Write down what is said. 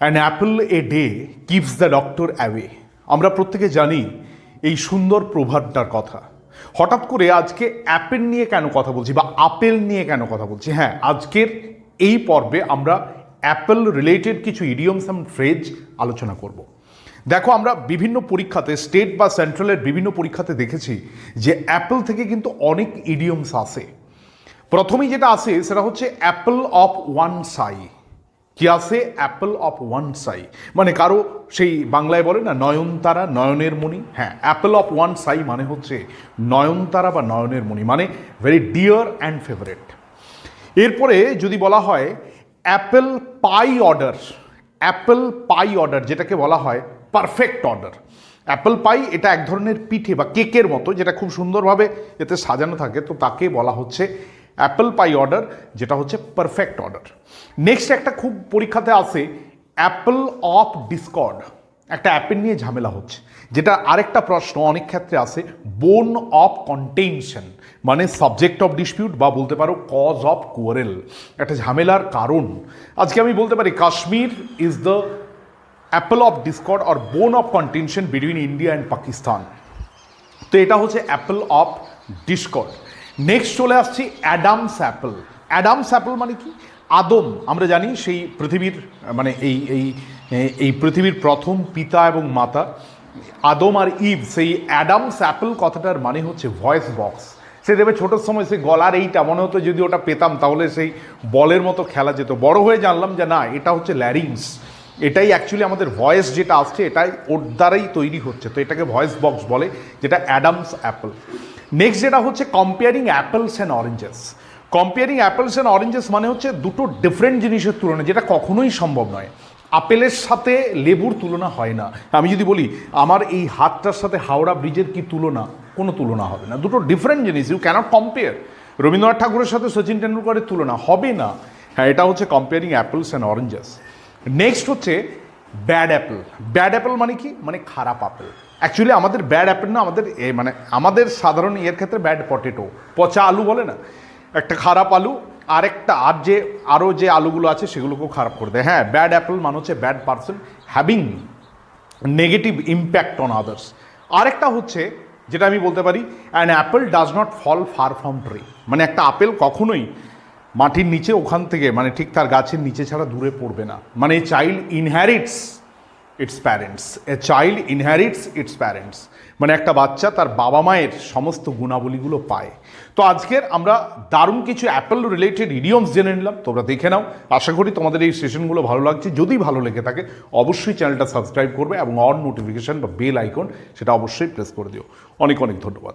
An apple a day keeps the doctor away আমরা প্রত্যেকে জানি এই সুন্দর প্রভাবটার কথা। হঠাৎ করে আজকে অ্যাপেল নিয়ে কেন কথা বলছি বা আপেল নিয়ে কেন কথা বলছি? হ্যাঁ আজকের এই পর্বে আমরা অ্যাপেল রিলেটেড কিছু ইডিয়মস অ্যান্ড ফ্রেজ আলোচনা করব। দেখো, আমরা বিভিন্ন পরীক্ষাতে স্টেট বা সেন্ট্রালের বিভিন্ন পরীক্ষাতে দেখেছি যে অ্যাপেল থেকে কিন্তু অনেক ইডিয়মস আসে। প্রথমেই যেটা আসে, সেটা হচ্ছে অ্যাপেল অফ ওয়ান সাই কি আছে অ্যাপেল অফ ওয়ান সাই মানে কারও সেই বাংলায় বলে না, নয়নতারা নয়নের মণি। হ্যাঁ অ্যাপল অফ ওয়ান সাই মানে হচ্ছে নয়নতারা বা নয়নের মণি মানে ভেরি ডিয়ার অ্যান্ড ফেভারেট এরপরে যদি বলা হয়, apple pie order, apple pie order যেটাকে বলা হয়, পারফেক্ট অর্ডার। অ্যাপেল পাই এটা এক ধরনের পিঠে বা কেকের মতো, যেটা খুব সুন্দরভাবে এতে সাজানো থাকে, তো তাকে বলা হচ্ছে অ্যাপেল পাই অর্ডার, যেটা হচ্ছে পারফেক্ট অর্ডার। নেক্সট একটা খুব পরীক্ষাতে আসে অ্যাপেল অফ ডিসকর্ড। একটা অ্যাপেল নিয়ে ঝামেলা হচ্ছে, যেটা আরেকটা প্রশ্ন অনেক ক্ষেত্রে আসে বোন অফ কন্টেনশন মানে সাবজেক্ট অফ ডিসপিউট বা বলতে পারো কজ অফ কোয়ারেল। একটা ঝামেলার কারণ। আজকে আমি বলতে পারি, Kashmir is the apple of discord or bone of contention between India and Pakistan তো এটা হচ্ছে অ্যাপেল অফ ডিসকর্ড নেক্সট চলে আসছি অ্যাডামস অ্যাপেল অ্যাডামস অ্যাপেল মানে কি? আদম, আমরা জানি সেই পৃথিবীর মানে এই এই এই পৃথিবীর প্রথম পিতা এবং মাতা। আদম আর ইভ, সেই অ্যাডামস অ্যাপেল কথাটার মানে হচ্ছে ভয়েস বক্স সে দেবে ছোটোর সময় সেই গলার এইটা, মনে হতো যদি ওটা পেতাম তাহলে সেই বলের মতো খেলা যেত। বড় হয়ে জানলাম যে না, এটা হচ্ছে ল্যারিংস এটাই অ্যাকচুয়ালি আমাদের ভয়েস যেটা আসছে, এটাই ওর দ্বারাই তৈরি হচ্ছে। তো এটাকে ভয়েস বক্স বলে, যেটা অ্যাডামস অ্যাপেল নেক্সট যেটা হচ্ছে comparing apples and oranges comparing apples and oranges মানে হচ্ছে দুটো ডিফারেন্ট জিনিসের তুলনা, যেটা কখনোই সম্ভব নয়। আপেলের সাথে লেবুর তুলনা হয় না। আমি যদি বলি, আমার এই হাতটার সাথে হাওড়া ব্রিজের কি তুলনা? কোনো তুলনা হবে না। দুটো ডিফারেন্ট জিনিস ইউ ক্যানট কম্পেয়ার রবীন্দ্রনাথ ঠাকুরের সাথে সচিন টেন্ডুলকারের তুলনা হবে না। হ্যাঁ এটা হচ্ছে comparing apples and oranges next হচ্ছে ব্যাড অ্যাপেল ব্যাড অ্যাপেল মানে কি? মানে খারাপ আপেল অ্যাকচুয়ালি আমাদের ব্যাড অ্যাপেল না, আমাদের, এ মানে আমাদের সাধারণ ইয়ের ক্ষেত্রে ব্যাড পটেটো পচা আলু বলে না? একটা খারাপ আলু, আরেকটা আর যে আরও যে আলুগুলো আছে, সেগুলোকেও খারাপ করে দেয়। হ্যাঁ ব্যাড অ্যাপেল মানে হচ্ছে bad person having negative impact on others আরেকটা হচ্ছে, যেটা আমি বলতে পারি an apple does not fall far from tree মানে একটা আপেল কখনোই মাটির নিচে, ওখান থেকে মানে ঠিক তার গাছের নিচে ছাড়া দূরে পড়বে না। মানে child inherits its parents a child inherits its parents মানে একটা বাচ্চা তার বাবা মায়ের সমস্ত গুণাবলীগুলো পায়। তো আজকের আমরা দারুণ কিছু অ্যাপেল রিলেটেড ইডিয়মস জেনে নিলাম। তোমরা দেখে নাও। আশা করি তোমাদের এই সেশনগুলো ভালো লাগছে। যদি ভালো লেগে থাকে, অবশ্যই চ্যানেলটা সাবস্ক্রাইব করবে এবং অন নোটিফিকেশান বা বেল আইকন সেটা অবশ্যই প্রেস করে দিও। অনেক অনেক ধন্যবাদ।